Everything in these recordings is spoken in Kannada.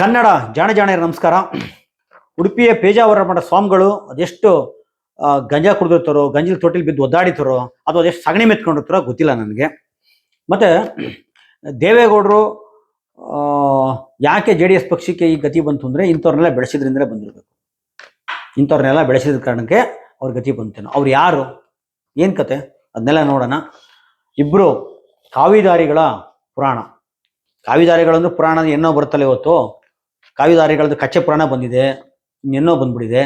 ಕನ್ನಡ ಜಾಣ ಜಾಣರ ನಮಸ್ಕಾರ. ಉಡುಪಿಯ ಪೇಜಾವರ ಮಠ ಸ್ವಾಮಿಗಳು ಅದೆಷ್ಟು ಗಂಜಾ ಕುಡಿದಿರ್ತಾರೋ, ಗಂಜಿಲ್ ತೊಟ್ಟಿಲ್ ಬಿದ್ದು ಒದ್ದಾಡಿತಾರೋ ಅದು ಅದೆಷ್ಟು ಸಗಣಿ ಮೆತ್ಕೊಂಡಿರ್ತಾರೋ ಗೊತ್ತಿಲ್ಲ ನನಗೆ. ಮತ್ತೆ ದೇವೇಗೌಡರು ಯಾಕೆ ಜೆ ಡಿ ಎಸ್ ಪಕ್ಷಕ್ಕೆ ಈ ಗತಿ ಬಂತು ಅಂದರೆ ಇಂಥವ್ರನ್ನೆಲ್ಲ ಬೆಳೆಸಿದ್ರಿಂದಲೇ ಬಂದಿರಬೇಕು. ಇಂಥವ್ರನ್ನೆಲ್ಲ ಬೆಳೆಸಿದ ಕಾರಣಕ್ಕೆ ಅವ್ರ ಗತಿ ಬಂತೇನೋ ಅವ್ರು ಯಾರು? ಏನು ಕತೆ? ಅದನ್ನೆಲ್ಲ ನೋಡೋಣ. ಇಬ್ರು ಕಾವಿದಾರಿಗಳ ಪುರಾಣ. ಕಾವಿದಾರಿಗಳಂದ್ರೆ ಪುರಾಣ ಏನೋ ಬರುತ್ತಲ್ಲ ಇವತ್ತು. ಕಾವಿದಾರಿಗಳದ್ದು ಕಚ್ಚೆ ಪುರಾಣ ಬಂದಿದೆ. ಇನ್ನೆನ್ನೋ ಬಂದ್ಬಿಟ್ಟಿದೆ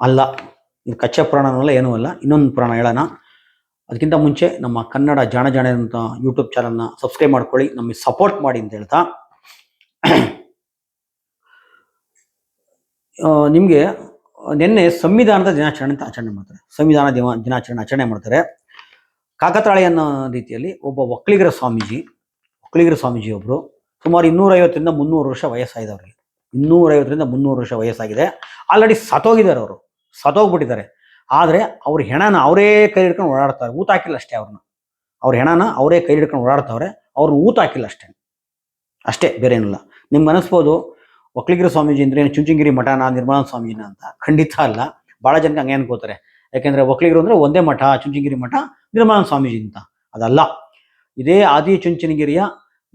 ಅಲ್ಲ, ಇದು ಕಚ್ಚೆ ಪುರಾಣನಲ್ಲ, ಏನೂ ಅಲ್ಲ. ಇನ್ನೊಂದು ಪುರಾಣ ಹೇಳೋಣ. ಅದಕ್ಕಿಂತ ಮುಂಚೆ ನಮ್ಮ ಕನ್ನಡ ಜಾಣ ಜಾಣ ಅಂತ ಯೂಟ್ಯೂಬ್ ಚಾನಲ್ನ ಸಬ್ಸ್ಕ್ರೈಬ್ ಮಾಡ್ಕೊಳ್ಳಿ. ನಮಗೆ ಸಪೋರ್ಟ್ ಮಾಡಿ ಅಂತ ಹೇಳ್ತಾ. ನಿಮಗೆ ನಿನ್ನೆ ಸಂವಿಧಾನದ ದಿನಾಚರಣೆ ಅಂತ ಆಚರಣೆ ಮಾಡ್ತಾರೆ. ಸಂವಿಧಾನ ದಿನ, ದಿನಾಚರಣೆ ಆಚರಣೆ ಮಾಡ್ತಾರೆ. ಕಾಕತಾಳೆ ಅನ್ನೋ ರೀತಿಯಲ್ಲಿ ಒಬ್ಬ ಒಕ್ಕಲಿಗರ ಸ್ವಾಮೀಜಿ ಒಕ್ಕಲಿಗರ ಸ್ವಾಮೀಜಿ ಒಬ್ರು. ಸುಮಾರು ಇನ್ನೂರೈವತ್ತರಿಂದ ಮುನ್ನೂರು ವರ್ಷ ವಯಸ್ಸಾಗಿದೆ ಅವ್ರಿಗೆ ಇನ್ನೂರೈವತ್ತರಿಂದ ಮುನ್ನೂರು ವರ್ಷ ವಯಸ್ಸಾಗಿದೆ. ಆಲ್ರೆಡಿ ಸತೋಗಿದ್ದಾರೆ ಅವರು. ಸತೋಗ್ಬಿಟ್ಟಿದ್ದಾರೆ ಆದರೆ ಅವ್ರ ಹೆಣನ ಅವರೇ ಕೈ ಹಿಡ್ಕೊಂಡು ಓಡಾಡ್ತಾರೆ. ಊತ ಹಾಕಿಲ್ಲ ಅಷ್ಟೇ ಅವ್ರನ್ನ. ಅವ್ರ ಹೆಣನ ಅವರೇ ಕೈ ಹಿಡ್ಕೊಂಡು ಓಡಾಡ್ತಾವ್ರೆ. ಅವ್ರು ಊತ ಹಾಕಿಲ್ಲ ಅಷ್ಟೇ. ಅಷ್ಟೇ ಬೇರೆ ಏನಿಲ್ಲ ನಿಮ್ಗೆ ಅನಿಸ್ಬೋದು ಒಕ್ಲಿಗಿರಿ ಸ್ವಾಮೀಜಿ ಅಂದ್ರೆ ಏನು? ಚುಂಚನಗಿರಿ ಮಠನ ನಿರ್ಮಲಾ ಸ್ವಾಮೀಜಿನ ಅಂತ. ಖಂಡಿತ ಅಲ್ಲ. ಭಾಳ ಜನಕ್ಕೆ ಹಂಗೆ ಅನ್ಕೋತಾರೆ. ಯಾಕೆಂದರೆ ಒಕ್ಲಿಗಿರು ಅಂದರೆ ಒಂದೇ ಮಠ ಚುಂಚನಗಿರಿ ಮಠ, ನಿರ್ಮಲಾ ಸ್ವಾಮೀಜಿ ಅಂತ. ಅದಲ್ಲ. ಇದೇ ಆದಿ ಚುಂಚನಗಿರಿಯ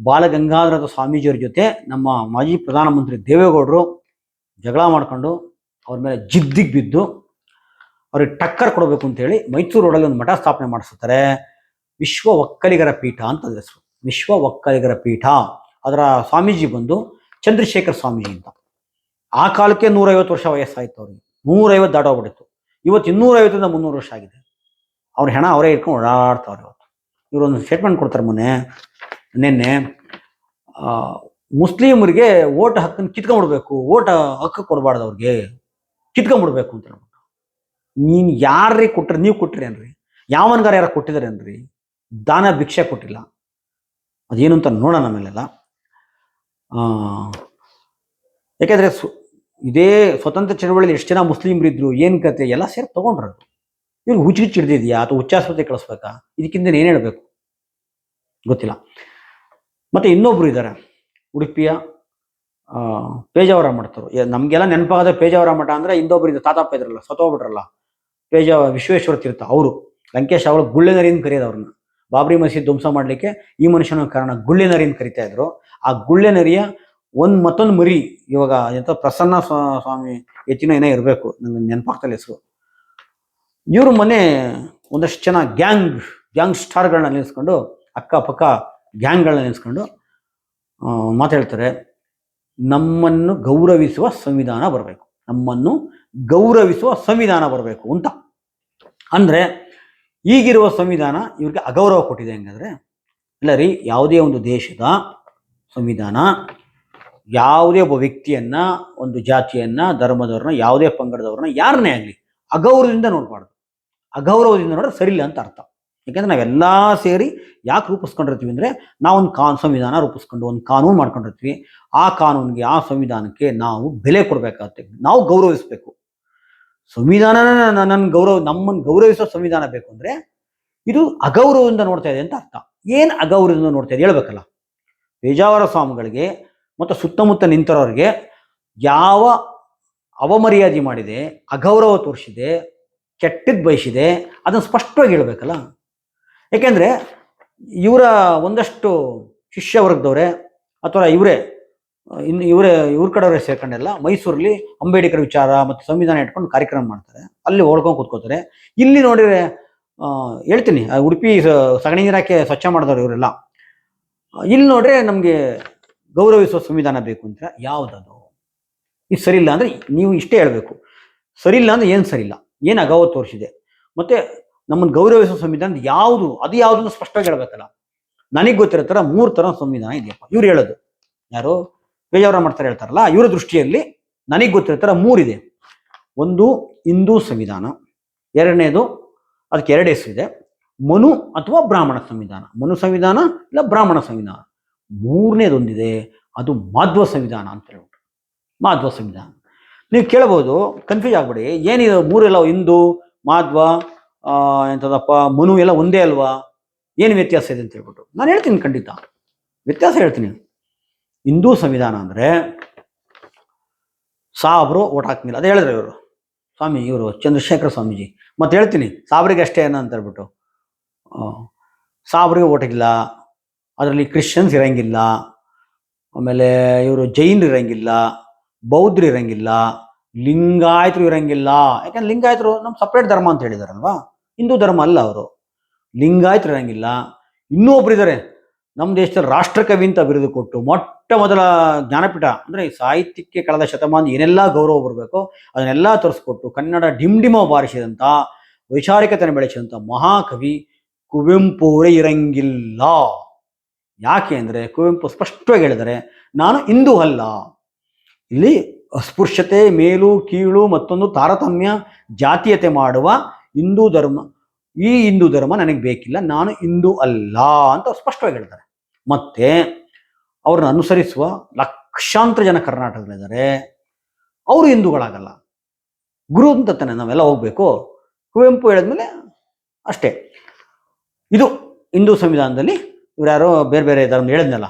ಬಾಲಗಂಗಾಧರದ ಸ್ವಾಮೀಜಿಯವ್ರ ಜೊತೆ ನಮ್ಮ ಮಾಜಿ ಪ್ರಧಾನಮಂತ್ರಿ ದೇವೇಗೌಡರು ಜಗಳ ಮಾಡ್ಕೊಂಡು ಅವ್ರ ಮೇಲೆ ಜಿದ್ದಿಗೆ ಬಿದ್ದು ಅವ್ರಿಗೆ ಟಕ್ಕರ್ ಕೊಡಬೇಕು ಅಂತೇಳಿ ಮೈಸೂರು ರೋಡಲ್ಲಿ ಒಂದು ಮಠ ಸ್ಥಾಪನೆ ಮಾಡಿಸ್ತಾರೆ. ವಿಶ್ವ ಒಕ್ಕಲಿಗರ ಪೀಠ ಅಂತ ಹೆಸರು. ವಿಶ್ವ ಒಕ್ಕಲಿಗರ ಪೀಠ. ಅದರ ಸ್ವಾಮೀಜಿ ಬಂದು ಚಂದ್ರಶೇಖರ್ ಸ್ವಾಮೀಜಿ ಅಂತ. ಆ ಕಾಲಕ್ಕೆ ನೂರೈವತ್ತು ವರ್ಷ ವಯಸ್ಸಾಯಿತು ಅವ್ರಿಗೆ. ನೂರೈವತ್ತು ದಾಟೋಗ್ಬಿಟ್ಟಿತ್ತು ಇವತ್ತು ಇನ್ನೂರೈವತ್ತರಿಂದ ಮುನ್ನೂರು ವರ್ಷ ಆಗಿದೆ. ಅವ್ರ ಹೆಣ ಅವರೇ ಇಟ್ಕೊಂಡು ಓಡಾಡ್ತಾವ್ರೆ ಇವತ್ತು. ಇವರೊಂದು ಸ್ಟೇಟ್ಮೆಂಟ್ ಕೊಡ್ತಾರೆ ಮೊನ್ನೆ. ನಿನ್ನೆ ಮುಸ್ಲಿಮರಿಗೆ ಓಟ್ ಹಕ್ಕನ್ನು ಕಿತ್ಕೊಂಡ್ಬಿಡ್ಬೇಕು ಓಟ್ ಹಕ್ಕು ಕೊಡಬಾರ್ದು ಅವ್ರಿಗೆ. ಕಿತ್ಕೊಂಡ್ಬಿಡ್ಬೇಕು ಅಂತ ಹೇಳ್ಬಿಟ್ಟು. ನೀನು ಯಾರ್ರಿ ಕೊಟ್ಟರೆ ನೀವು ಕೊಟ್ರಿ ಏನ್ರಿ? ಯಾವನ್ಗಾರ ಯಾರ ಕೊಟ್ಟಿದಾರೇನ್ರಿ ದಾನ ಭಿಕ್ಷೆ ಕೊಟ್ಟಿಲ್ಲ. ಅದೇನು ಅಂತ ನೋಡೋಣ ಆಮೇಲೆಲ್ಲ ಯಾಕೆಂದರೆ ಸು- ಇದೇ ಸ್ವತಂತ್ರ ಚಳವಳಿಯಲ್ಲಿ ಎಷ್ಟು ಜನ ಮುಸ್ಲಿಮರಿದ್ರು, ಏನು ಕತೆ, ಎಲ್ಲ ಸೇರಿ ತೊಗೊಂಡ್ರು ಇವ್ರಿಗೆ ಹುಚ್ಚು ಹಿಡ್ದಿದ್ಯಾ? ಅಥವಾ ಹುಚ್ಚಾಸ್ಪತ್ರೆ ಕಳಿಸ್ಬೇಕಾ? ಇದಕ್ಕಿಂತ ಏನು ಹೇಳ್ಬೇಕು? ಗೊತ್ತಿಲ್ಲ. ಮತ್ತೆ ಇನ್ನೊಬ್ರು ಇದ್ದಾರೆ ಉಡುಪಿಯ ಪೇಜಾವರ ಮಠದವರು. ನಮಗೆಲ್ಲ ನೆನಪಾಗದ ಪೇಜಾವರ ಮಠ ಅಂದ್ರೆ ಇನ್ನೊಬ್ರು ಇದು ತಾತಪ್ಪ ಇದ್ರಲ್ಲ ಸತ್ತೋಗ್ಬಿಟ್ರಲ್ಲ ಪೇಜ ವಿಶ್ವೇಶ್ವರ ತೀರ್ಥ ಅವರು. ಲಂಕೇಶ್ ಅವಳು ಗುಳ್ಳೆನರಿಯಿಂದ ಕರೆಯೋದು ಅವ್ರನ್ನ. ಬಾಬ್ರಿ ಮಸೀದ್ ಧ್ವಂಸ ಮಾಡ್ಲಿಕ್ಕೆ ಈ ಮನುಷ್ಯನ ಕಾರಣ ಗುಳ್ಳೆನರಿಂದ ಕರಿತಾ ಇದ್ರು. ಆ ಗುಳ್ಳೆನರಿಯ ಒಂದು ಮತ್ತೊಂದು ಮರಿ ಇವಾಗ ಎಂತ ಪ್ರಸನ್ನ ಸ್ವಾಮಿ ಹೆಚ್ಚಿನ ಏನೋ ಇರಬೇಕು. ನಂಗೆ ನೆನಪಾಗ್ತಲ್ಲ ಹೆಸರು. ಇವರು ಮನೆ ಒಂದಷ್ಟು ಜನ ಗ್ಯಾಂಗ್ ಗ್ಯಾಂಗ್ ಸ್ಟಾರ್ಗಳನ್ನ ನಿಲ್ಲಿಸ್ಕೊಂಡು ಅಕ್ಕಪಕ್ಕ ಗ್ಯಾಂಗ್ಗಳನ್ನ ನೆನೆಸ್ಕೊಂಡು ಮಾತಾಡ್ತಾರೆ, ನಮ್ಮನ್ನು ಗೌರವಿಸುವ ಸಂವಿಧಾನ ಬರಬೇಕು. ನಮ್ಮನ್ನು ಗೌರವಿಸುವ ಸಂವಿಧಾನ ಬರಬೇಕು ಅಂತ. ಅಂದರೆ, ಈಗಿರುವ ಸಂವಿಧಾನ ಇವ್ರಿಗೆ ಅಗೌರವ ಕೊಟ್ಟಿದೆ ಹೆಂಗಂದ್ರೆ, ಇಲ್ಲ ರೀ, ಯಾವುದೇ ಒಂದು ದೇಶದ ಸಂವಿಧಾನ, ಯಾವುದೇ ಒಬ್ಬ ವ್ಯಕ್ತಿಯನ್ನ, ಒಂದು ಜಾತಿಯನ್ನ, ಧರ್ಮದವ್ರನ್ನ, ಯಾವುದೇ ಪಂಗಡದವ್ರನ್ನ ಯಾರನ್ನೇ ಆಗಲಿ, ಅಗೌರವದಿಂದ ನೋಡಬಾರ್ದು. ಅಗೌರವದಿಂದ ನೋಡಿದ್ರೆ ಸರಿಯಿಲ್ಲ ಅಂತ ಅರ್ಥ. ಯಾಕೆಂದ್ರೆ ನಾವೆಲ್ಲ ಸೇರಿ ಯಾಕೆ ರೂಪಿಸ್ಕೊಂಡಿರ್ತೀವಿ ಅಂದ್ರೆ ನಾವೊಂದು ಕಾನ್, ಸಂವಿಧಾನ ರೂಪಿಸ್ಕೊಂಡು ಒಂದು ಕಾನೂನು ಮಾಡ್ಕೊಂಡಿರ್ತೀವಿ. ಆ ಕಾನೂನಿಗೆ, ಆ ಸಂವಿಧಾನಕ್ಕೆ ನಾವು ಬೆಲೆ ಕೊಡಬೇಕಾಗುತ್ತೆ. ನಾವು ಗೌರವಿಸಬೇಕು. ಸಂವಿಧಾನ ನನ್ನ ಗೌರವ ನಮ್ಮನ್ನು ಗೌರವಿಸೋ ಸಂವಿಧಾನ ಬೇಕು ಅಂದರೆ ಇದು ಅಗೌರವದಿಂದ ನೋಡ್ತಾ ಇದೆ ಅಂತ ಅರ್ಥ. ಏನು ಅಗೌರವದಿಂದ ನೋಡ್ತಾ ಇದೆ ಹೇಳ್ಬೇಕಲ್ಲ. ಪೇಜಾವರ ಸ್ವಾಮಿಗಳಿಗೆ ಮತ್ತು ಸುತ್ತಮುತ್ತ ನಿಂತಿರೋರಿಗೆ ಯಾವ ಅವಮರ್ಯಾದೆ ಮಾಡಿದೆ, ಅಗೌರವ ತೋರಿಸಿದೆ ಕೆಟ್ಟದ್ದು ಬಯಸಿದೆ, ಅದನ್ನು ಸ್ಪಷ್ಟವಾಗಿ ಹೇಳ್ಬೇಕಲ್ಲ. ಯಾಕೆಂದ್ರೆ ಇವರ ಒಂದಷ್ಟು ಶಿಷ್ಯ ವರ್ಗದವ್ರೆ ಅಥವಾ ಇವರೇ ಇನ್ನು ಇವರೇ, ಇವ್ರ ಕಡೆಯವರೇ ಸೇರ್ಕೊಂಡೆಲ್ಲ ಮೈಸೂರಲ್ಲಿ ಅಂಬೇಡ್ಕರ್ ವಿಚಾರ ಮತ್ತು ಸಂವಿಧಾನ ಇಟ್ಕೊಂಡು ಕಾರ್ಯಕ್ರಮ ಮಾಡ್ತಾರೆ. ಅಲ್ಲಿ ಓಡ್ಕೊಂಡು ಕೂತ್ಕೋತಾರೆ. ಇಲ್ಲಿ ನೋಡಿದ್ರೆ ಹೇಳ್ತೀನಿ ಉಡುಪಿ ಸಗಣಿ ನೀರಾಕೆ ಸ್ವಚ್ಛ ಮಾಡಿದವ್ರು ಇವರೆಲ್ಲ. ಇಲ್ಲಿ ನೋಡ್ರೆ ನಮಗೆ ಗೌರವಿಸುವ ಸಂವಿಧಾನ ಬೇಕು ಅಂತ ಯಾವುದದು? ಇದು ಸರಿಯಿಲ್ಲ ಅಂದರೆ ನೀವು ಇಷ್ಟೇ ಹೇಳಬೇಕು. ಸರಿ ಇಲ್ಲ ಅಂದರೆ ಏನು ಸರಿ ಇಲ್ಲ ಏನು ಅಗಾವ ತೋರಿಸಿದೆ ಮತ್ತೆ ನಮ್ಮನ್ನು ಗೌರವಿಸುವ ಸಂವಿಧಾನ ಯಾವುದು, ಅದು ಯಾವುದು ಸ್ಪಷ್ಟವಾಗಿ ಹೇಳ್ಬೇಕಲ್ಲ. ನನಗೆ ಗೊತ್ತಿರೋ ಥರ ಮೂರು ಥರ ಸಂವಿಧಾನ ಇದೆಯಪ್ಪ ಇವ್ರು ಹೇಳೋದು. ಯಾರು? ಬೇಜಾವರ ಮಾಡ್ತಾರೆ ಹೇಳ್ತಾರಲ್ಲ, ಇವರ ದೃಷ್ಟಿಯಲ್ಲಿ ನನಗೆ ಗೊತ್ತಿರೋ ಥರ ಮೂರಿದೆ ಒಂದು ಹಿಂದೂ ಸಂವಿಧಾನ, ಎರಡನೇದು ಅದಕ್ಕೆ ಎರಡು ಹೆಸರು ಇದೆ. ಮನು ಅಥವಾ ಬ್ರಾಹ್ಮಣ ಸಂವಿಧಾನ. ಮನು ಸಂವಿಧಾನ ಇಲ್ಲ ಬ್ರಾಹ್ಮಣ ಸಂವಿಧಾನ. ಮೂರನೇದೊಂದಿದೆ. ಅದು ಮಾಧ್ವ ಸಂವಿಧಾನ ಅಂತ ಹೇಳ್ಬಿಟ್ಟು. ಮಾಧ್ವ ಸಂವಿಧಾನ. ನೀವು ಕೇಳ್ಬೋದು ಕನ್ಫ್ಯೂಸ್ ಆಗ್ಬೇಡಿ. ಏನಿದೆ ಮೂರೆಲ್ಲ ಹಿಂದೂ, ಮಾಧ್ವ ಎಂಥದಪ್ಪ ಮನು ಎಲ್ಲ ಒಂದೇ ಅಲ್ವಾ? ಏನು ವ್ಯತ್ಯಾಸ ಇದೆ ಅಂತ ಹೇಳ್ಬಿಟ್ಟು. ನಾನು ಹೇಳ್ತೀನಿ ಖಂಡಿತ. ವ್ಯತ್ಯಾಸ ಹೇಳ್ತೀನಿ. ಹಿಂದೂ ಸಂವಿಧಾನ ಅಂದರೆ ಸಾಬ್ರು ಓಟ್ ಹಾಕಂಗಿಲ್ಲ ಅದು ಹೇಳಿದ್ರು ಇವರು. ಸ್ವಾಮಿ, ಇವರು ಚಂದ್ರಶೇಖರ ಸ್ವಾಮೀಜಿ. ಮತ್ತೆ ಹೇಳ್ತೀನಿ, ಸಾಬ್ರಿಗೆ ಅಷ್ಟೇ ಏನೋ ಅಂತ ಹೇಳ್ಬಿಟ್ಟು ಸಾಬ್ರಿಗೆ ಓಟ್ ಹಾಕಿಲ್ಲ. ಅದರಲ್ಲಿ ಕ್ರಿಶ್ಚಿಯನ್ಸ್ ಇರಂಗಿಲ್ಲ. ಆಮೇಲೆ ಇವರು ಜೈನ್ ಇರಂಗಿಲ್ಲ. ಬೌದ್ಧರು ಇರಂಗಿಲ್ಲ. ಲಿಂಗಾಯತರು ಇರಂಗಿಲ್ಲ. ಯಾಕಂದ್ರೆ ಲಿಂಗಾಯತರು ನಮ್ಮ ಸಪ್ರೇಟ್ ಧರ್ಮ ಅಂತ ಹೇಳಿದಾರಲ್ವಾ? ಹಿಂದೂ ಧರ್ಮ ಅಲ್ಲ ಅವರು. ಲಿಂಗಾಯತರು ಇರಂಗಿಲ್ಲ. ಇನ್ನೂ ಒಬ್ರು ಇದ್ದಾರೆ ನಮ್ಮ ದೇಶದಲ್ಲಿ ರಾಷ್ಟ್ರಕವಿ ಅಂತ ಬಿರುದು ಕೊಟ್ಟು ಮೊಟ್ಟ ಮೊದಲ ಜ್ಞಾನಪೀಠ ಅಂದರೆ ಸಾಹಿತ್ಯಕ್ಕೆ ಕಳೆದ ಶತಮಾನ ಏನೆಲ್ಲ ಗೌರವ ಬರಬೇಕು ಅದನ್ನೆಲ್ಲ ತೋರಿಸ್ಕೊಟ್ಟು ಕನ್ನಡ ಡಿಮ್ ಡಿಮ ಬಾರಿಸಿದಂಥ ವೈಚಾರಿಕತೆಯನ್ನು ಬೆಳೆಸಿದಂಥ ಮಹಾಕವಿ ಕುವೆಂಪು ಅವರೇ ಇರಂಗಿಲ್ಲ. ಯಾಕೆ ಅಂದರೆ ಕುವೆಂಪು ಸ್ಪಷ್ಟವಾಗಿ ಹೇಳಿದರೆ, ನಾನು ಹಿಂದೂ ಅಲ್ಲ. ಇಲ್ಲಿ ಅಸ್ಪೃಶ್ಯತೆ, ಮೇಲು, ಕೀಳು ಮತ್ತೊಂದು ತಾರತಮ್ಯ, ಜಾತೀಯತೆ ಮಾಡುವ ಹಿಂದೂ ಧರ್ಮ. ಈ ಹಿಂದೂ ಧರ್ಮ ನನಗೆ ಬೇಕಿಲ್ಲ, ನಾನು ಹಿಂದೂ ಅಲ್ಲ ಅಂತ ಸ್ಪಷ್ಟವಾಗಿ ಹೇಳ್ತಾರೆ. ಮತ್ತೆ ಅವ್ರನ್ನ ಅನುಸರಿಸುವ ಲಕ್ಷಾಂತರ ಜನ ಕರ್ನಾಟಕದಲ್ಲಿದ್ದಾರೆ. ಅವರು ಹಿಂದೂಗಳಾಗಲ್ಲ. ಗುರು ಅಂತ ತಾನೆ ನಾವೆಲ್ಲ ಹೋಗಬೇಕು. ಕುವೆಂಪು ಹೇಳಿದ್ಮೇಲೆ ಅಷ್ಟೇ. ಇದು ಹಿಂದೂ ಸಂವಿಧಾನದಲ್ಲಿ ಇವರ್ಯಾರು ಯಾರೋ ಬೇರೆ ಬೇರೆ ಧರ್ಮ ಹೇಳಿದ್ನಲ್ಲ.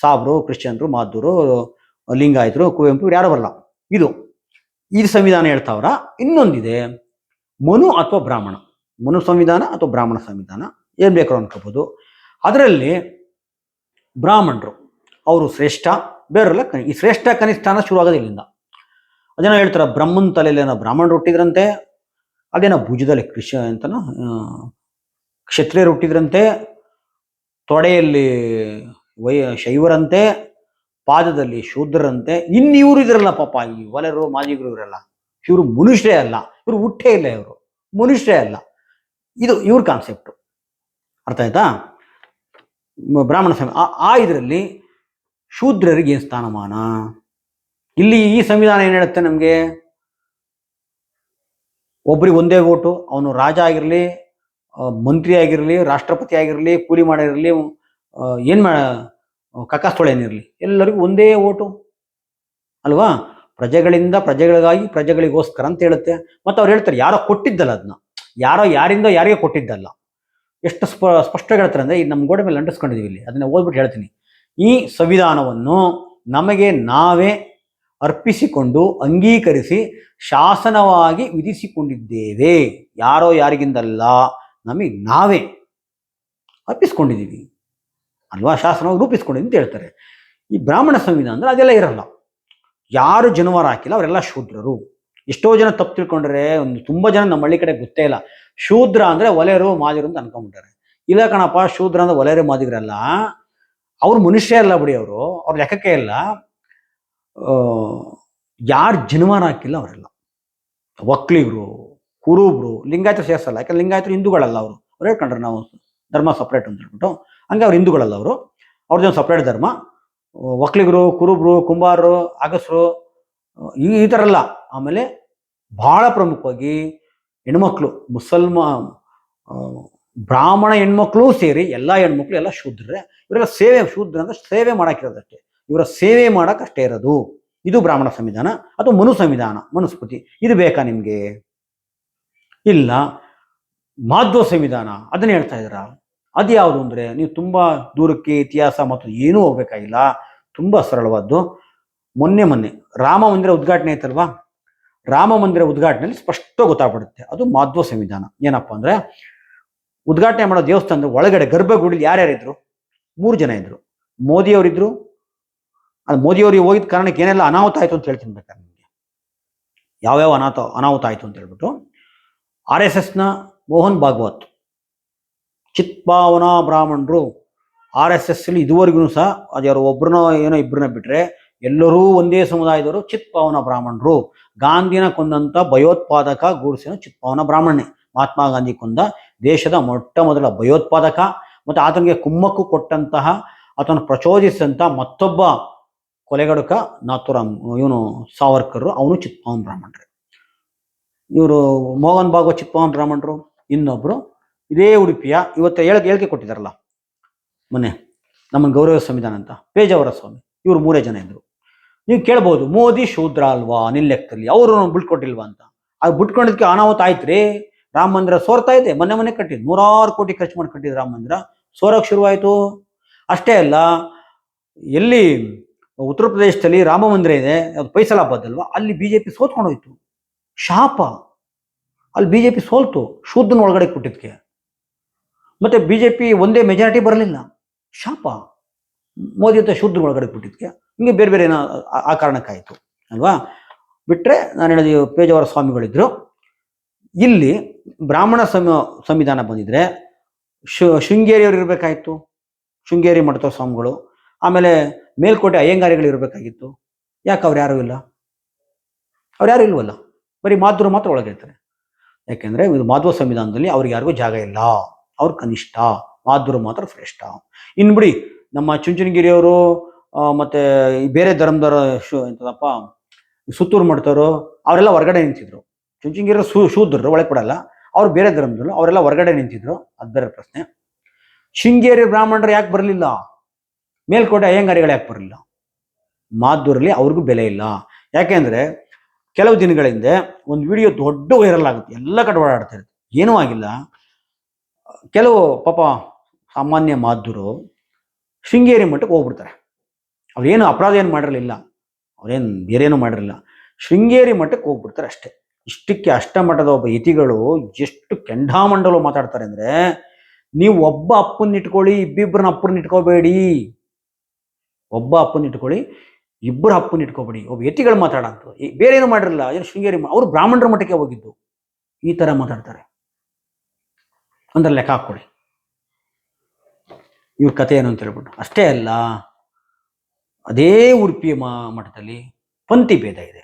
ಸಾಬ್ರು, ಕ್ರಿಶ್ಚಿಯನ್ರು ಮಾದೂರು ಲಿಂಗಾಯತರು, ಕುವೆಂಪು ಇವ್ರು ಯಾರು ಬರಲ್ಲ. ಇದು, ಈ ಸಂವಿಧಾನ ಹೇಳ್ತಾವ್ರ, ಇನ್ನೊಂದಿದೆ, ಮನು ಅಥವಾ ಬ್ರಾಹ್ಮಣ. ಮನು ಸಂವಿಧಾನ ಅಥವಾ ಬ್ರಾಹ್ಮಣ ಸಂವಿಧಾನ, ಏನು ಬೇಕಾದ್ರೂ ಅನ್ಕೋಬೋದು ಅದರಲ್ಲಿ ಬ್ರಾಹ್ಮಣರು, ಅವರು ಶ್ರೇಷ್ಠ ಬೇರೆಲ್ಲ ಈ ಶ್ರೇಷ್ಠ ಕನಿಷ್ಠಾನ ಶುರುವಾಗೋದು ಇಲ್ಲಿಂದ. ಅದೇನೋ ಹೇಳ್ತಾರೆ, ಬ್ರಹ್ಮನ್ ತಲೆಯಲ್ಲೇನೋ ಬ್ರಾಹ್ಮಣರು ಹುಟ್ಟಿದ್ರಂತೆ, ಅದೇನೋ ಭುಜದಲ್ಲಿ ಕೃಷಿ ಅಂತನೋ ಕ್ಷತ್ರಿಯರು ಹುಟ್ಟಿದ್ರಂತೆ, ತೊಡೆಯಲ್ಲಿ ವೈ, ಶೈವರಂತೆ ಪಾದದಲ್ಲಿ ಶೂದ್ರರಂತೆ, ಇನ್ನಿವರು ಇದ್ರಲ್ಲ ಪಾಪ, ಈ ವಲರು ಮಾಜಿಗರು ಇವರೆಲ್ಲ. ಇವರು ಮನುಷ್ಯರೇ ಅಲ್ಲ, ಇವರು ಹುಟ್ಟೇ ಇಲ್ಲ ಇವರು. ಮನುಷ್ಯರೇ ಅಲ್ಲ. ಇದು ಇವ್ರ ಕಾನ್ಸೆಪ್ಟು ಅರ್ಥ ಆಯ್ತಾ? ಬ್ರಾಹ್ಮಣ ಸಮ ಆ- ಇದರಲ್ಲಿ ಶೂದ್ರರಿಗೆ ಏನು ಸ್ಥಾನಮಾನ? ಇಲ್ಲಿ ಈ ಸಂವಿಧಾನ ಏನು ಹೇಳುತ್ತೆ ನಮಗೆ? ಒಬ್ರಿಗೆ ಒಂದೇ ಓಟು, ಅವನು ರಾಜ ಆಗಿರಲಿ ಮಂತ್ರಿ ಆಗಿರಲಿ, ರಾಷ್ಟ್ರಪತಿ ಆಗಿರಲಿ, ಕೂಲಿ ಮಾಡಿರಲಿ ಏನು ಮಾ ಕಕ್ಕಸ್ತೊಳೇನಿರಲಿ ಎಲ್ಲರಿಗೂ ಒಂದೇ ಓಟು. ಅಲ್ವಾ? ಪ್ರಜೆಗಳಿಂದ ಪ್ರಜೆಗಳಿಗಾಗಿ ಪ್ರಜೆಗಳಿಗೋಸ್ಕರ ಅಂತ ಹೇಳುತ್ತೆ. ಮತ್ತು ಅವ್ರು ಹೇಳ್ತಾರೆ, ಯಾರೋ ಕೊಟ್ಟಿದ್ದಲ್ಲ ಅದನ್ನ ಯಾರೋ ಯಾರಿಂದ ಯಾರಿಗೆ ಕೊಟ್ಟಿದ್ದಲ್ಲ. ಎಷ್ಟು ಸ್ಪ, ಸ್ಪಷ್ಟವಾಗಿ ಹೇಳ್ತಾರೆ ಅಂದರೆ, ಈ ನಮ್ಮ ಗೋಡೆ ಮೇಲೆ ಅಂಟಿಸ್ಕೊಂಡಿದ್ದೀವಿ ಇಲ್ಲಿ. ಅದನ್ನು ಓದ್ಬಿಟ್ಟು ಹೇಳ್ತೀನಿ. ಈ ಸಂವಿಧಾನವನ್ನು ನಮಗೆ ನಾವೇ ಅರ್ಪಿಸಿಕೊಂಡು, ಅಂಗೀಕರಿಸಿ, ಶಾಸನವಾಗಿ ವಿಧಿಸಿಕೊಂಡಿದ್ದೇವೆ. ಯಾರೋ ಯಾರಿಗಿಂದಲ್ಲ, ನಮಗೆ ನಾವೇ ಅರ್ಪಿಸ್ಕೊಂಡಿದ್ದೀವಿ ಅಲ್ವಾ? ಶಾಸನವಾಗಿ ರೂಪಿಸ್ಕೊಂಡು ಅಂತ ಹೇಳ್ತಾರೆ. ಈ ಬ್ರಾಹ್ಮಣ ಸಂವಿಧಾನ ಅಂದ್ರೆ ಅದೆಲ್ಲ ಇರಲ್ಲ. ಯಾರು ಜನವಾರ ಹಾಕಿಲ್ಲ, ಅವರೆಲ್ಲ ಶೂದ್ರರು. ಎಷ್ಟೋ ಜನ ತಪ್ಪು ತಿಳ್ಕೊಂಡ್ರೆ, ಒಂದು ತುಂಬಾ ಜನ ನಮ್ಮ ಹಳ್ಳಿ ಕಡೆ ಗೊತ್ತೇ ಇಲ್ಲ. ಶೂದ್ರ ಅಂದ್ರೆ ಒಲೆರು, ಮಾದಿರು ಅಂತ ಅನ್ಕೊಂಡ್ಬಿಟ್ಟಾರೆ. ಇಲ್ಲ ಕಣಪ್ಪ, ಶೂದ್ರ ಅಂದ್ರೆ ಒಲೆರು ಮಾದಿಗರಲ್ಲ ಅವ್ರು ಮನುಷ್ಯ ಅಲ್ಲ ಬಿಡಿ ಅವರು. ಅವ್ರ ಲೆಕ್ಕಕ್ಕೆ ಇಲ್ಲ. ಯಾರು ಜನ್ಮಾನ ಹಾಕಿಲ್ಲ ಅವರೆಲ್ಲ. ಒಕ್ಲಿಗರು ಕುರುಬ್ರು, ಲಿಂಗಾಯತ ಸೇರಿಸಲ್ಲ ಯಾಕಂದ್ರೆ ಲಿಂಗಾಯತರು ಹಿಂದೂಗಳಲ್ಲ ಅವರು. ಅವ್ರು ಹೇಳ್ಕೊಂಡ್ರೆ ನಾವು ಧರ್ಮ ಸಪ್ರೇಟ್ ಅಂತ ಹೇಳ್ಬಿಟ್ಟು. ಹಂಗೆ ಅವ್ರು ಹಿಂದೂಗಳಲ್ಲ ಅವರು. ಅವ್ರದ್ದು ಸಪ್ರೇಟ್ ಧರ್ಮ. ಒಕ್ಲಿಗರು, ಕುರುಬರು, ಕುಂಬಾರರು, ಅಗಸರು, ಈ ಥರ ಎಲ್ಲ. ಆಮೇಲೆ ಭಾಳ ಪ್ರಮುಖವಾಗಿ ಹೆಣ್ಮಕ್ಳು, ಮುಸಲ್ಮಾ ಬ್ರಾಹ್ಮಣ ಹೆಣ್ಮಕ್ಳು ಸೇರಿ ಎಲ್ಲ ಹೆಣ್ಮಕ್ಳು ಎಲ್ಲ ಶೂದ್ರರೆ. ಇವರೆಲ್ಲ ಸೇವೆ, ಶೂದ್ರ ಅಂದ್ರೆ ಸೇವೆ ಮಾಡೋಕ್ಕಿರೋದಷ್ಟೇ ಇವರ ಸೇವೆ ಮಾಡೋಕೆ ಅಷ್ಟೇ ಇರೋದು. ಇದು ಬ್ರಾಹ್ಮಣ ಸಂವಿಧಾನ. ಅಥವಾ ಮನು ಸಂವಿಧಾನ, ಮನುಸ್ಮೃತಿ. ಇದು ಬೇಕಾ ನಿಮಗೆ? ಇಲ್ಲ. ಮಾಧ್ವ ಸಂವಿಧಾನ. ಅದನ್ನ ಹೇಳ್ತಾ ಇದ್ದೀರ? ಅದು ಯಾವುದು ಅಂದರೆ ನೀವು ತುಂಬಾ ದೂರಕ್ಕೆ ಇತಿಹಾಸ ಮತ್ತು ಏನೂ ಹೋಗ್ಬೇಕಾಗಿಲ್ಲ. ತುಂಬಾ ಸರಳವಾದ್ದು. ಮೊನ್ನೆ ಮೊನ್ನೆ ರಾಮ ಮಂದಿರ ಉದ್ಘಾಟನೆ ಆಯ್ತಲ್ವಾ ರಾಮ ಮಂದಿರ ಉದ್ಘಾಟನೆಯಲ್ಲಿ ಸ್ಪಷ್ಟ ಗೊತ್ತಾಗ್ಬಿಡುತ್ತೆ. ಅದು ಮಾಧ್ವ ಸಂವಿಧಾನ. ಏನಪ್ಪ ಅಂದರೆ ಉದ್ಘಾಟನೆ ಮಾಡೋ ದೇವಸ್ಥಾನದ ಒಳಗಡೆ ಗರ್ಭಗುಡಿಲಿ ಯಾರ್ಯಾರಿದ್ರು ಮೂರು ಜನ ಇದ್ರು. ಮೋದಿಯವರಿದ್ರು ಅದು ಮೋದಿ ಅವರಿಗೆ ಹೋಗಿದ ಕಾರಣಕ್ಕೆ ಏನೆಲ್ಲ ಅನಾಹುತ ಆಯ್ತು ಅಂತ ಹೇಳ್ತೀನಿ ಬೇಕಾದ್ರೆ ನಿಮಗೆ? ಯಾವ್ಯಾವ ಅನಾಹುತ ಅನಾಹುತ ಆಯ್ತು ಅಂತ ಹೇಳ್ಬಿಟ್ಟು. ಆರ್ ಎಸ್ ಎಸ್ನ ಮೋಹನ್ ಭಾಗವತ್ ಚಿತ್ಪಾವನಾ ಬ್ರಾಹ್ಮಣರು ಆರ್ ಎಸ್ ಎಸ್ ಅಲ್ಲಿ ಇದುವರೆಗೂ ಸಹ ಅದ್ಯಾರು ಒಬ್ಬರನ್ನ ಏನೋ ಇಬ್ಬರನ್ನ ಬಿಟ್ಟರೆ ಎಲ್ಲರೂ ಒಂದೇ ಸಮುದಾಯದವರು ಚಿತ್ಪಾವನ ಬ್ರಾಹ್ಮಣರು. ಗಾಂಧಿನ ಕೊಂದಂತ ಭಯೋತ್ಪಾದಕ ಗೂಡ್ಸಿನ ಚಿತ್ಪಾವನ ಬ್ರಾಹ್ಮಣ್ಯ ಮಹಾತ್ಮ ಗಾಂಧಿ ಕೊಂದ ದೇಶದ ಮೊಟ್ಟ ಮೊದಲ ಭಯೋತ್ಪಾದಕ ಮತ್ತು ಆತನಿಗೆ ಕುಮ್ಮಕ್ಕು ಕೊಟ್ಟಂತಹ ಆತನ ಪ್ರಚೋದಿಸಿದಂಥ ಮತ್ತೊಬ್ಬ ಕೊಲೆಗಡುಕ ನಾಥುರಾಮ್, ಇವನು ಸಾವರ್ಕರ್, ಅವನು ಚಿತ್ಪಾವನ್ ಬ್ರಾಹ್ಮಣರು. ಇವರು ಮೋಹನ್ ಭಾಗವತ್ ಚಿತ್ಪಾವನ್ ಬ್ರಾಹ್ಮಣರು, ಇನ್ನೊಬ್ರು ಇದೇ ಉಡುಪಿಯ ಇವತ್ತು ಹೇಳಿಕೆ ಹೇಳಿಕೆ ಕೊಟ್ಟಿದ್ದಾರಲ್ಲ? ಮೊನ್ನೆ ನಮ್ಮ ಗೌರವ ಸಂವಿಧಾನ ಅಂತ ಪೇಜಾವರ ಸ್ವಾಮಿ, ಇವರು ಮೂರೇ ಜನ ಇದ್ದರು ನೀವು ಕೇಳ್ಬೋದು, ಮೋದಿ ಶೂದ್ರ ಅಲ್ವಾ ನಿನ್ನ ಲೆಕ್ಕದಲ್ಲಿ ಅವರು ಬಿಟ್ಕೊಟ್ಟಿಲ್ವಾ ಅಂತ. ಅದು ಬಿಟ್ಕೊಂಡಿದ್ದಕ್ಕೆ ಅನಾಹುತ ಆಯ್ತು ರೀ ರಾಮ ಮಂದಿರ ಸೋರ್ತಾ ಇದೆ ಮನೆ ಮನೆ ಕಟ್ಟಿದ್ದು ನೂರಾರು ಕೋಟಿ ಖರ್ಚು ಮಾಡಿ ಕಟ್ಟಿದ್ದು ರಾಮ ಮಂದಿರ. ಸೋರಕ್ಕೆ ಶುರುವಾಯಿತು. ಅಷ್ಟೇ ಅಲ್ಲ, ಎಲ್ಲಿ ಉತ್ತರ ಪ್ರದೇಶದಲ್ಲಿ ರಾಮ ಮಂದಿರ ಇದೆ, ಅದು ಫೈಸಲಾಬಾದ್ ಅಲ್ವಾ, ಅಲ್ಲಿ ಬಿ ಜೆ ಬಿಜೆಪಿ ಸೋತ್ಕೊಂಡೋಯ್ತು. ಶಾಪ. ಅಲ್ಲಿ ಬಿ ಜೆ ಪಿ ಸೋಲ್ತು, ಶೂದ್ರನ ಒಳಗಡೆ ಕೊಟ್ಟಿದ್ಕೆ ಮತ್ತೆ ಪಿ ಒಂದೇ ಮೆಜಾರಿಟಿ ಬರಲಿಲ್ಲ. ಶಾಪ. ಮೋದಿ ಅಂತ ಶೂದ್ರ ಒಳಗಡೆ ಬಿಟ್ಟಿದ್ದಕ್ಕೆ. ಹಿಂಗೆ ಬೇರೆ ಬೇರೆ ಏನೋ ಆ- ಕಾರಣಕ್ಕಾಯಿತು. ಅಲ್ವಾ? ಬಿಟ್ರೆ ನಾನು ಹೇಳಿದ ಪೇಜಾವರ ಸ್ವಾಮಿಗಳಿದ್ರು. ಇಲ್ಲಿ ಬ್ರಾಹ್ಮಣ ಸಂವಿಧಾನ ಬಂದಿದ್ರೆ ಶೃಂಗೇರಿಯವರು ಇರಬೇಕಾಯಿತು. ಶೃಂಗೇರಿ ಮಠದ ಸ್ವಾಮಿಗಳು. ಆಮೇಲೆ ಮೇಲ್ಕೋಟೆ ಅಯ್ಯಂಗಾರಿಗಳು ಇರಬೇಕಾಗಿತ್ತು. ಯಾಕೆ ಅವ್ರು ಯಾರೂ ಇಲ್ಲ? ಅವ್ರು ಯಾರು ಇಲ್ವಲ್ಲ? ಬರೀ ಮಾಧುರು ಮಾತ್ರ ಒಳಗಿರ್ತಾರೆ ಯಾಕೆಂದ್ರೆ ಇದು ಮಾಧ್ವ ಸಂವಿಧಾನದಲ್ಲಿ ಅವ್ರಿಗೆ ಯಾರಿಗೂ ಜಾಗ ಇಲ್ಲ. ಅವ್ರು ಕನಿಷ್ಠ ಮಾಧುರು ಮಾತ್ರ ಶ್ರೇಷ್ಠ. ಇನ್ನು ಬಿಡಿ, ನಮ್ಮ ಚುಂಚನಗಿರಿಯವರು ಮತ್ತೆ ಬೇರೆ ಧರ್ಮದವರ ಎಂತದಪ್ಪ, ಸುತ್ತೂರು ಮಠದವರು ಅವರೆಲ್ಲ ಹೊರಗಡೆ ನಿಂತಿದ್ರು. ಚುಂಚನಗಿರಿ ಸೂ ಶೂದ್ರರು, ಒಳಗೆ ಕೊಡಲ್ಲ, ಅವ್ರು ಬೇರೆ ಧರ್ಮದವರು, ಅವರೆಲ್ಲ ಹೊರಗಡೆ ನಿಂತಿದ್ರು, ಅದು ಬೇರೆ ಪ್ರಶ್ನೆ. ಶೃಂಗೇರಿ ಬ್ರಾಹ್ಮಣರು ಯಾಕೆ ಬರಲಿಲ್ಲ? ಮೇಲ್ಕೋಟೆ ಅಯ್ಯಂಗಾರಿಗಳು ಯಾಕೆ ಬರಲಿಲ್ಲ? ಮಾಧುರಲ್ಲಿ ಅವ್ರಿಗೂ ಬೆಲೆ ಇಲ್ಲ. ಯಾಕೆಂದ್ರೆ ಕೆಲವು ದಿನಗಳ ಹಿಂದೆ ಒಂದು ವಿಡಿಯೋ ದೊಡ್ಡ ವೈರಲ್ ಆಗುತ್ತೆ, ಎಲ್ಲ ಕಡೆ ಓಡಾಡ್ತಾ ಇರುತ್ತೆ. ಏನೂ ಆಗಿಲ್ಲ. ಕೆಲವು ಪಾಪ ಸಾಮಾನ್ಯ ಮಾಧುರು ಶೃಂಗೇರಿ ಮಠಕ್ಕೆ ಹೋಗ್ಬಿಡ್ತಾರೆ. ಅವ್ರೇನು ಅಪರಾಧ ಏನು ಮಾಡಿರಲಿಲ್ಲ. ಅವ್ರೇನು ಬೇರೇನು ಮಾಡಿರಲಿಲ್ಲ. ಶೃಂಗೇರಿ ಮಠಕ್ಕೆ ಹೋಗ್ಬಿಡ್ತಾರೆ ಅಷ್ಟೇ. ಇಷ್ಟಕ್ಕೆ ಅಷ್ಟಮಠದ ಒಬ್ಬ ಯತಿಗಳು ಎಷ್ಟು ಕೆಂಡಾಮಂಡಲು ಮಾತಾಡ್ತಾರೆ ಅಂದರೆ, ನೀವು ಒಬ್ಬ ಅಪ್ಪನ್ನ ಇಟ್ಕೊಳ್ಳಿ ಇಬ್ಬಿಬ್ಬರನ್ನ ಅಪ್ಪನ್ನ ಇಟ್ಕೋಬೇಡಿ. ಒಬ್ಬ ಅಪ್ಪನ್ನ ಇಟ್ಕೊಳ್ಳಿ ಇಬ್ಬರು ಅಪ್ಪನ್ನ ಇಟ್ಕೋಬೇಡಿ. ಒಬ್ಬ ಯತಿಗಳು ಮಾತಾಡಂತ ಬೇರೆ ಏನು ಮಾಡಿರಲಿಲ್ಲ. ಏನು ಶೃಂಗೇರಿ ಅವ್ರು ಬ್ರಾಹ್ಮಣರ ಮಠಕ್ಕೆ ಹೋಗಿದ್ದು. ಈ ಥರ ಮಾತಾಡ್ತಾರೆ. ಅಂದ್ರೆ ಲೆಕ್ಕ ಹಾಕ್ಕೊಡಿ ಇವ್ರ ಕಥೆ ಏನು ಅಂತ ಹೇಳ್ಬಿಟ್ಟು. ಅಷ್ಟೇ ಅಲ್ಲ, ಅದೇ ಉಡುಪಿ ಮಠದಲ್ಲಿ ಪಂಥಿ ಭೇದ ಇದೆ.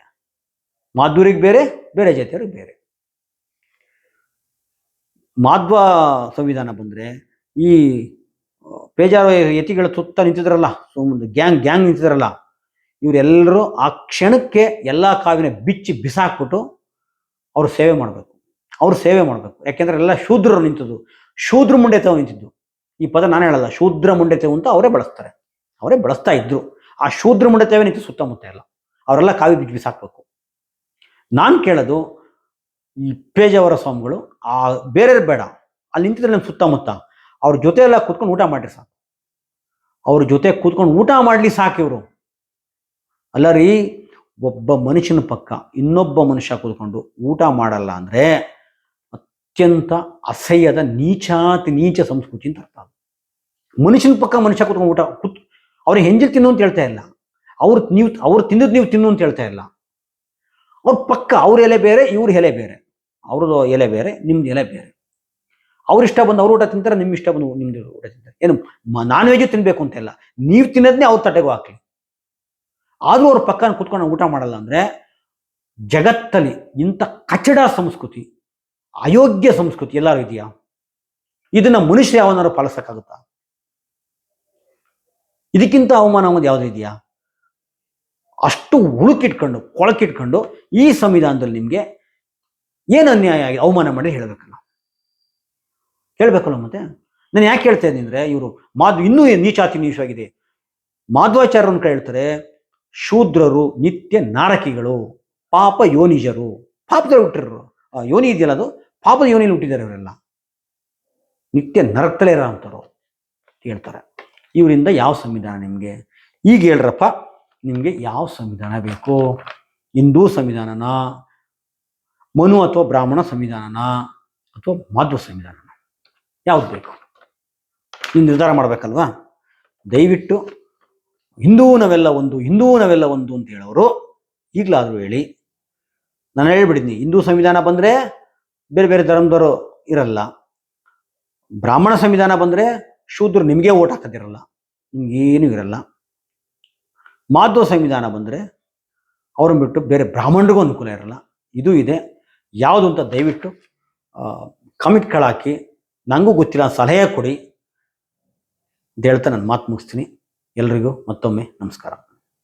ಮಾಧ್ವರಿಗೆ ಬೇರೆ ಬೇರೆ ಜಾತಿಯವ್ರಿಗೆ ಬೇರೆ. ಮಾಧ್ವ ಸಂವಿಧಾನ ಬಂದ್ರೆ ಈ ಪೇಜಾರ ಯತಿಗಳ ಸುತ್ತ ನಿಂತಿದ್ರಲ್ಲ ಒಂದು ಗ್ಯಾಂಗ್ ಗ್ಯಾಂಗ್ ನಿಂತಿದ್ರಲ್ಲ ಇವರೆಲ್ಲರೂ ಆ ಕ್ಷಣಕ್ಕೆ ಎಲ್ಲ ಕಾವಿನ ಬಿಚ್ಚಿ ಬಿಸಾಕ್ಬಿಟ್ಟು ಅವರು ಸೇವೆ ಮಾಡಬೇಕು. ಅವ್ರು ಸೇವೆ ಮಾಡಬೇಕು. ಯಾಕೆಂದ್ರೆ ಎಲ್ಲ ಶೂದ್ರರು ನಿಂತಿದ್ದು. ಶೂದ್ರ ಮುಂಡೆತವು ನಿಂತಿದ್ದು. ಈ ಪದ ನಾನು ಹೇಳಲ್ಲ. ಶೂದ್ರ ಮುಂಡೆತೆ ಅಂತ ಅವರೇ ಬಳಸ್ತಾರೆ. ಅವರೇ ಬಳಸ್ತಾ ಇದ್ರು. ಆ ಶೂದ್ರ ಮುಂಡೆತೆ ನಿಂತು ಸುತ್ತಮುತ್ತ ಎಲ್ಲ. ಅವರೆಲ್ಲ ಕಾವಿ ಬಿಚ್ಚಿ ಬಿಸಾಕ್ಬೇಕು ನಾನು ಕೇಳೋದು, ಈ ಪೇಜಾವರ ಸ್ವಾಮಿಗಳು, ಆ ಬೇರೆ ಬೇಡ. ಅಲ್ಲಿ ನಿಂತಿದ್ರೆ ನಮ್ಮ ಸುತ್ತಮುತ್ತ. ಅವ್ರ ಜೊತೆ ಎಲ್ಲ ಕೂತ್ಕೊಂಡು ಊಟ ಮಾಡ್ರಿ ಸಾಕು. ಅವ್ರ ಜೊತೆ ಕೂತ್ಕೊಂಡು ಊಟ ಮಾಡ್ಲಿ ಸಾಕು ಇವರು. ಅಲ್ಲ ರೀ, ಒಬ್ಬ ಮನುಷ್ಯನ ಪಕ್ಕ ಇನ್ನೊಬ್ಬ ಮನುಷ್ಯ ಕೂತ್ಕೊಂಡು ಊಟ ಮಾಡಲ್ಲ ಅಂದ್ರೆ ಅತ್ಯಂತ ಅಸಹ್ಯದ ನೀಚಾತಿ ನೀಚ ಸಂಸ್ಕೃತಿ ಅಂತ ಅರ್ಥ. ಮನುಷ್ಯನ ಪಕ್ಕ ಮನುಷ್ಯ ಕುತ್ಕೊಂಡು ಊಟ ಕುತ್ ಅವ್ರ ಹೆಂಜಲ್ ತಿನ್ನು ಅಂತ ಹೇಳ್ತಾ ಇಲ್ಲ. ಅವ್ರು ನೀವು, ಅವ್ರು ತಿಂದದ್ ನೀವು ತಿನ್ನು ಅಂತ ಹೇಳ್ತಾ ಇಲ್ಲ. ಅವ್ರ ಪಕ್ಕ ಅವ್ರ ಎಲೆ ಬೇರೆ, ಇವ್ರ ಎಲೆ ಬೇರೆ. ಅವ್ರದ್ದು ಎಲೆ ಬೇರೆ, ನಿಮ್ದು ಎಲೆ ಬೇರೆ. ಅವ್ರ ಇಷ್ಟ ಬಂದು ಅವ್ರ ಊಟ ತಿಂತಾರೆ ನಿಮ್ಮ ಇಷ್ಟ ಬಂದು ನಿಮ್ದು ಊಟ ತಿಂತಾರೆ. ಏನು ನಾನ್ ವೆಜ್ ತಿನ್ಬೇಕು ಅಂತ ಇಲ್ಲ. ನೀವು ತಿನ್ನೋದನ್ನೇ ಅವ್ರ ತಟ್ಟೆಗೂ ಹಾಕಿ ಆದರೂ ಅವ್ರ ಪಕ್ಕ ಕುತ್ಕೊಂಡು ಊಟ ಮಾಡಲ್ಲ ಅಂದ್ರೆ ಜಗತ್ತಲ್ಲಿ ಇಂಥ ಕಚಡ ಸಂಸ್ಕೃತಿ ಅಯೋಗ್ಯ ಸಂಸ್ಕೃತಿ ಎಲ್ಲಾರು ಇದೆಯಾ? ಇದನ್ನ ಮನುಷ್ಯ ಯಾವನಾರು ಪಾಲಿಸಕ್ಕಾಗುತ್ತಾ? ಇದಕ್ಕಿಂತ ಅವಮಾನ ಅನ್ನೋದು ಯಾವ್ದು ಇದೆಯಾ? ಅಷ್ಟು ಉಳುಕಿಟ್ಕೊಂಡು ಕೊಳಕಿಟ್ಕೊಂಡು ಈ ಸಂವಿಧಾನದಲ್ಲಿ ನಿಮ್ಗೆ ಏನು ಅನ್ಯಾಯ ಆಗಿ ಅವಮಾನ ಮಾಡಿ ಹೇಳ್ಬೇಕಲ್ಲ. ಹೇಳ್ಬೇಕಲ್ಲ ಮತ್ತೆ? ನಾನು ಯಾಕೆ ಹೇಳ್ತಾ ಇದ್ದೀನಿ ಅಂದ್ರೆ ಇವರು ಮಾಧ್ ಇನ್ನೂ ನೀಚಾತಿ ನೀಚವಾಗಿದೆ ಮಾಧ್ವಾಚಾರ್ಯ ಅಂತ ಹೇಳ್ತಾರೆ, ಶೂದ್ರರು, ನಿತ್ಯ ನಾರಕಿಗಳು, ಪಾಪ ಯೋನಿಜರು. ಪಾಪದಲ್ಲಿ ಹುಟ್ಟಿರೋರು. ಯೋನಿ ಇದೆಯಲ್ಲ ಅದು? ಪಾಪದ ಯೋನಿಲಿ ಹುಟ್ಟಿದ್ದಾರೆ ಇವರೆಲ್ಲ. ನಿತ್ಯ ನರಕ್ತಲೇ ಇರೋ ಅಂಥವ್ರು ಹೇಳ್ತಾರೆ. ಇವರಿಂದ ಯಾವ ಸಂವಿಧಾನ ನಿಮಗೆ? ಈಗ ಹೇಳ್ರಪ್ಪ, ನಿಮಗೆ ಯಾವ ಸಂವಿಧಾನ ಬೇಕು? ಹಿಂದೂ ಸಂವಿಧಾನನ, ಮನು ಅಥವಾ ಬ್ರಾಹ್ಮಣ ಸಂವಿಧಾನನ, ಅಥವಾ ಮಾಧ್ವ ಸಂವಿಧಾನನ? ಯಾವ್ದು ಬೇಕು? ನೀವು ನಿರ್ಧಾರ ಮಾಡ್ಬೇಕಲ್ವಾ? ದಯವಿಟ್ಟು ಹಿಂದೂ ನಾವೆಲ್ಲ ಒಂದು, ಹಿಂದೂ ನಾವೆಲ್ಲ ಒಂದು ಅಂತ ಹೇಳೋರು, ಈಗಲಾದರೂ ಹೇಳಿ. ನಾನು ಹೇಳ್ಬಿಡಿದ್ನಿ ಹಿಂದೂ ಸಂವಿಧಾನ ಬಂದರೆ ಬೇರೆ ಬೇರೆ ಧರ್ಮದವರು ಇರಲ್ಲ. ಬ್ರಾಹ್ಮಣ ಸಂವಿಧಾನ ಬಂದರೆ ಶೂದ್ರ ನಿಮಗೆ ಓಟ್ ಹಾಕೋದಿರಲ್ಲ. ನಿಮ್ಗೇನು ಇರಲ್ಲ. ಮಾಧ್ವ ಸಂವಿಧಾನ ಬಂದರೆ ಅವ್ರನ್ನ ಬಿಟ್ಟು ಬೇರೆ ಬ್ರಾಹ್ಮಣರಿಗೂ ಅನುಕೂಲ ಇರಲ್ಲ. ಇದು ಇದೆ. ಯಾವುದು ಅಂತ ದಯವಿಟ್ಟು ಕಮಿಟ್ಗಳಾಕಿ ನನಗೂ ಗೊತ್ತಿಲ್ಲ, ಸಲಹೆ ಕೊಡಿ. ಅಂತ ಹೇಳ್ತಾ ನಾನು ಮಾತು ಮುಗಿಸ್ತೀನಿ. ಎಲ್ರಿಗೂ ಮತ್ತೊಮ್ಮೆ ನಮಸ್ಕಾರ.